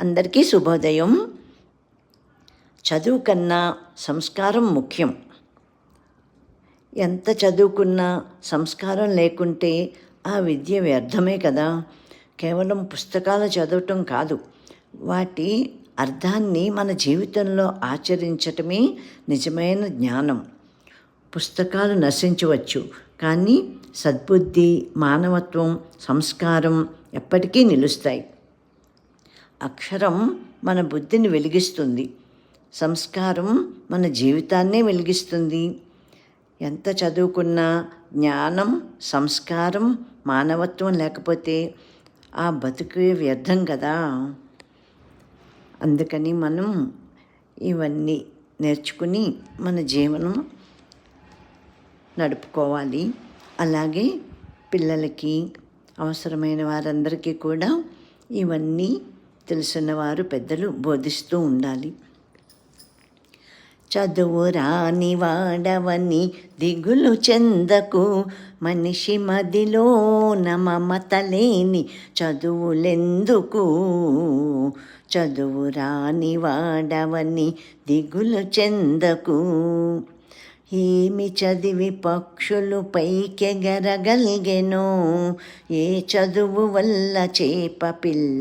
అందరికీ శుభోదయం. చదువు కన్నా సంస్కారం ముఖ్యం. ఎంత చదువుకున్నా సంస్కారం లేకుంటే ఆ విద్య వ్యర్థమే కదా. కేవలం పుస్తకాలు చదవటం కాదు. వాటి అర్థాన్ని మన జీవితంలో ఆచరించటమే నిజమైన జ్ఞానం. పుస్తకాలు నశించవచ్చు కానీ సద్బుద్ధి మానవత్వం సంస్కారం ఎప్పటికీ నిలుస్తాయి. అక్షరం మన బుద్ధిని వెలిగిస్తుంది. సంస్కారం మన జీవితాన్నే వెలిగిస్తుంది. ఎంత చదువుకున్నా జ్ఞానం సంస్కారం మానవత్వం లేకపోతే ఆ బతుకే వ్యర్థం కదా. అందుకని మనం ఇవన్నీ నేర్చుకుని మన జీవనం నడుపుకోవాలి. అలాగే పిల్లలకి అవసరమైన వారందరికీ కూడా ఇవన్నీ తెలుసున్నవారు పెద్దలు బోధిస్తూ ఉండాలి. చదువు రాని వాడవని దిగులు చెందకు మనిషి మదిలో మమతలేని చదువులెందుకు? చదువు రాని వాడవని దిగులు చెందకు ఏమి చదివి పక్షులు పైకెగరగలిగెనో? ఏ చదువు వల్ల చేప పిల్ల